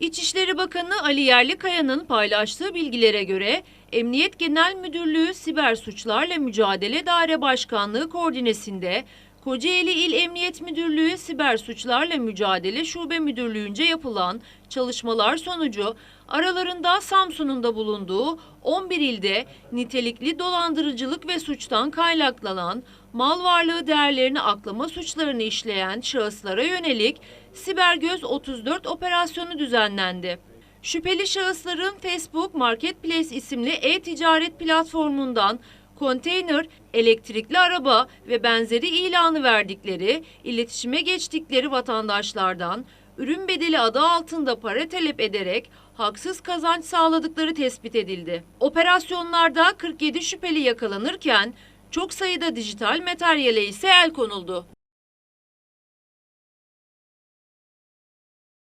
İçişleri Bakanı Ali Yerlikaya'nın paylaştığı bilgilere göre Emniyet Genel Müdürlüğü Siber Suçlarla Mücadele Daire Başkanlığı koordinesinde Kocaeli İl Emniyet Müdürlüğü Siber Suçlarla Mücadele Şube Müdürlüğü'nce yapılan çalışmalar sonucu aralarında Samsun'un da bulunduğu 11 ilde nitelikli dolandırıcılık ve suçtan kaynaklanan mal varlığı değerlerini aklama suçlarını işleyen şahıslara yönelik Siber Göz 34 operasyonu düzenlendi. Şüpheli şahısların Facebook Marketplace isimli e-ticaret platformundan konteyner, elektrikli araba ve benzeri ilanı verdikleri, iletişime geçtikleri vatandaşlardan ürün bedeli adı altında para talep ederek haksız kazanç sağladıkları tespit edildi. Operasyonlarda 47 şüpheli yakalanırken çok sayıda dijital materyale ise el konuldu.